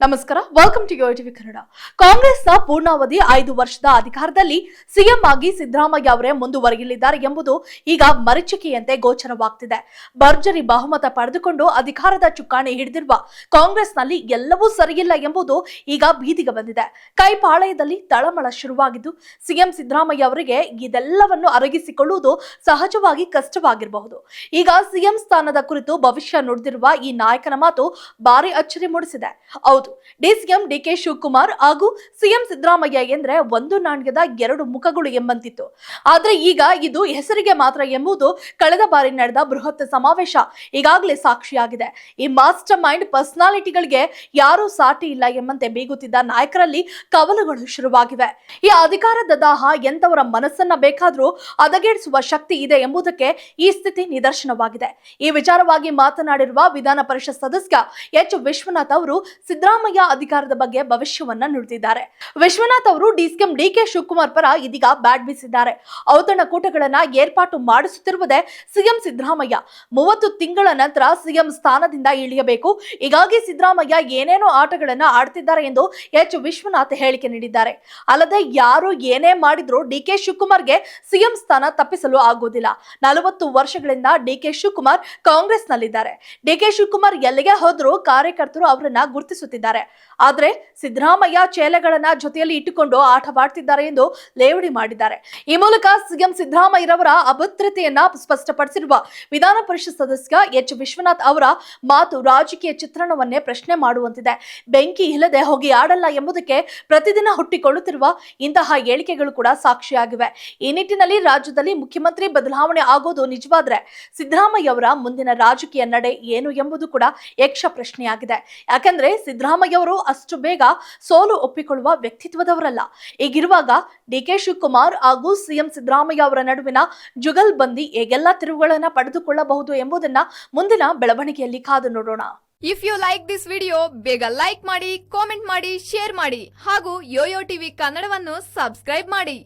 ನಮಸ್ಕಾರ welcome to TV Kannada. ಕಾಂಗ್ರೆಸ್ನ ಪೂರ್ಣಾವಧಿ ಐದು ವರ್ಷದ ಅಧಿಕಾರದಲ್ಲಿ ಸಿಎಂ ಆಗಿ ಸಿದ್ದರಾಮಯ್ಯ ಅವರೇ ಮುಂದುವರೆಯಲಿದ್ದಾರೆ ಎಂಬುದು ಈಗ ಮರೀಚಿಕೆಯಂತೆ ಗೋಚರವಾಗ್ತಿದೆ. ಭರ್ಜರಿ ಬಹುಮತ ಪಡೆದುಕೊಂಡು ಅಧಿಕಾರದ ಚುಕ್ಕಾಣಿ ಹಿಡಿದಿರುವ ಕಾಂಗ್ರೆಸ್ನಲ್ಲಿ ಎಲ್ಲವೂ ಸರಿಯಿಲ್ಲ ಎಂಬುದು ಈಗ ಬೀದಿಗೆ ಬಂದಿದೆ. ಕೈಪಾಳಯದಲ್ಲಿ ತಳಮಳ ಶುರುವಾಗಿದ್ದು, ಸಿಎಂ ಸಿದ್ದರಾಮಯ್ಯ ಅವರಿಗೆ ಇದೆಲ್ಲವನ್ನು ಅರಗಿಸಿಕೊಳ್ಳುವುದು ಸಹಜವಾಗಿ ಕಷ್ಟವಾಗಿರಬಹುದು. ಈಗ ಸಿಎಂ ಸ್ಥಾನದ ಕುರಿತು ಭವಿಷ್ಯ ನುಡಿದಿರುವ ಈ ನಾಯಕನ ಮಾತು ಭಾರಿ ಅಚ್ಚರಿ ಮೂಡಿಸಿದೆ. ಹೌದು ಡಿಸಿಎಂ ಡಿಕೆ ಶಿವಕುಮಾರ್ ಹಾಗೂ ಸಿಎಂ ಸಿದ್ದರಾಮಯ್ಯ ಎಂದ್ರೆ ಒಂದು ನಾಣ್ಯದ ಎರಡು ಮುಖಗಳು ಎಂಬಂತಿತ್ತು. ಆದ್ರೆ ಈಗ ಇದು ಹೆಸರಿಗೆ ಮಾತ್ರ ಎಂಬುದು ಕಳೆದ ಬಾರಿ ನಡೆದ ಬೃಹತ್ ಸಮಾವೇಶ. ಈಗಾಗಲೇ ಸಾಕ್ಷಿಯಾಗಿದೆ. ಈ ಮಾಸ್ಟರ್ ಮೈಂಡ್ ಪರ್ಸನಾಲಿಟಿಗಳಿಗೆ ಯಾರು ಸಾಟಿ ಇಲ್ಲ ಎಂಬಂತೆ ಬೀಗುತ್ತಿದ್ದ ನಾಯಕರಲ್ಲಿ ಕವಲುಗಳು ಶುರುವಾಗಿವೆ. ಈ ಅಧಿಕಾರದ ದಾಹ ಎಂತವರ ಮನಸ್ಸನ್ನ ಬೇಕಾದ್ರೂ ಹದಗೆಡಿಸುವ ಶಕ್ತಿ ಇದೆ ಎಂಬುದಕ್ಕೆ ಈ ಸ್ಥಿತಿ ನಿದರ್ಶನವಾಗಿದೆ. ಈ ವಿಚಾರವಾಗಿ ಮಾತನಾಡಿರುವ ವಿಧಾನ ಪರಿಷತ್ ಸದಸ್ಯ ಎಚ್. ವಿಶ್ವನಾಥ್ ಅವರು ಸಿದ್ದರಾಮಯ್ಯ ಅಧಿಕಾರದ ಬಗ್ಗೆ ಭವಿಷ್ಯವನ್ನ ನುಡಿದಿದ್ದಾರೆ. ವಿಶ್ವನಾಥ್ ಅವರು ಡಿಸಿಎಂ ಡಿಕೆ ಶಿವಕುಮಾರ್ ಪರ ಇದೀಗ ಬ್ಯಾಟ್ ಬೀಸಿದ್ದಾರೆ. ಔತಣಕೂಟಗಳನ್ನ ಏರ್ಪಾಟು ಮಾಡಿಸುತ್ತಿರುವುದೇ ಸಿಎಂ ಸಿದ್ದರಾಮಯ್ಯ. ಮೂವತ್ತು ತಿಂಗಳ ನಂತರ ಸಿಎಂ ಸ್ಥಾನದಿಂದ ಇಳಿಯಬೇಕು. ಹೀಗಾಗಿ ಸಿದ್ದರಾಮಯ್ಯ ಏನೇನೋ ಆಟಗಳನ್ನ ಆಡ್ತಿದ್ದಾರೆ ಎಂದು ಎಚ್. ವಿಶ್ವನಾಥ್ ಹೇಳಿಕೆ ನೀಡಿದ್ದಾರೆ. ಅಲ್ಲದೆ ಯಾರು ಏನೇ ಮಾಡಿದ್ರು ಡಿಕೆ ಶಿವಕುಮಾರ್ಗೆ ಸಿಎಂ ಸ್ಥಾನ ತಪ್ಪಿಸಲು ಆಗುವುದಿಲ್ಲ. ನಲವತ್ತು ವರ್ಷಗಳಿಂದ ಡಿಕೆ ಶಿವಕುಮಾರ್ ಕಾಂಗ್ರೆಸ್ನಲ್ಲಿದ್ದಾರೆ. ಡಿಕೆ ಶಿವಕುಮಾರ್ ಎಲ್ಲಿಗೆ ಹೋದ್ರೂ ಕಾರ್ಯಕರ್ತರು ಅವರನ್ನ ಗುರುತಿಸುತ್ತಿದ್ದಾರೆ. ಆದ್ರೆ ಸಿದ್ದರಾಮಯ್ಯ ಚೇಲೆಗಳನ್ನ ಜೊತೆಯಲ್ಲಿ ಇಟ್ಟುಕೊಂಡು ಆಟವಾಡ್ತಿದ್ದಾರೆ ಎಂದು ಲೇವಡಿ ಮಾಡಿದ್ದಾರೆ. ಈ ಮೂಲಕ ಸಿಎಂ ಸಿದ್ದರಾಮಯ್ಯರವರ ಅಭದ್ರತೆಯನ್ನ ಸ್ಪಷ್ಟಪಡಿಸಿರುವ ವಿಧಾನ ಪರಿಷತ್ ಸದಸ್ಯ ಎಚ್ ವಿಶ್ವನಾಥ್ ಅವರ ಮಾತು ರಾಜಕೀಯ ಚಿತ್ರಣವನ್ನೇ ಪ್ರಶ್ನೆ ಮಾಡುವಂತಿದೆ. ಬೆಂಕಿ ಇಲ್ಲದೆ ಹೋಗಿ ಆಡಲ್ಲ ಎಂಬುದಕ್ಕೆ ಪ್ರತಿದಿನ ಹುಟ್ಟಿಕೊಳ್ಳುತ್ತಿರುವ ಇಂತಹ ಹೇಳಿಕೆಗಳು ಕೂಡ ಸಾಕ್ಷಿಯಾಗಿವೆ. ಈ ನಿಟ್ಟಿನಲ್ಲಿ ರಾಜ್ಯದಲ್ಲಿ ಮುಖ್ಯಮಂತ್ರಿ ಬದಲಾವಣೆ ಆಗೋದು ನಿಜವಾದ್ರೆ ಸಿದ್ದರಾಮಯ್ಯ ಅವರ ಮುಂದಿನ ರಾಜಕೀಯ ನಡೆ ಏನು ಎಂಬುದು ಕೂಡ ಯಕ್ಷ ಪ್ರಶ್ನೆಯಾಗಿದೆ. ಯಾಕಂದ್ರೆ ಸಿದ್ದರಾಮಯ್ಯ ಅವರು ಅಷ್ಟು ಬೇಗ ಸೋಲು ಒಪ್ಪಿಕೊಳ್ಳುವ ವ್ಯಕ್ತಿತ್ವದವರಲ್ಲ. ಈಗಿರುವಾಗ ಡಿ ಕೆ ಶಿವಕುಮಾರ್ ಹಾಗೂ ಸಿಎಂ ಸಿದ್ದರಾಮಯ್ಯ ಅವರ ನಡುವಿನ ಜುಗಲ್ ಬಂದಿ ಹೇಗೆಲ್ಲ ತಿರುವುಗಳನ್ನ ಪಡೆದುಕೊಳ್ಳಬಹುದು ಎಂಬುದನ್ನ ಮುಂದಿನ ಬೆಳವಣಿಗೆಯಲ್ಲಿ ಕಾದು ನೋಡೋಣ. If you like this video ಬೇಗ ಲೈಕ್ ಮಾಡಿ ಕಾಮೆಂಟ್ ಮಾಡಿ ಶೇರ್ ಮಾಡಿ ಹಾಗೂ ಯೋಯೋ ಟಿವಿ ಕನ್ನಡವನ್ನು ಸಬ್ಸ್ಕ್ರೈಬ್ ಮಾಡಿ.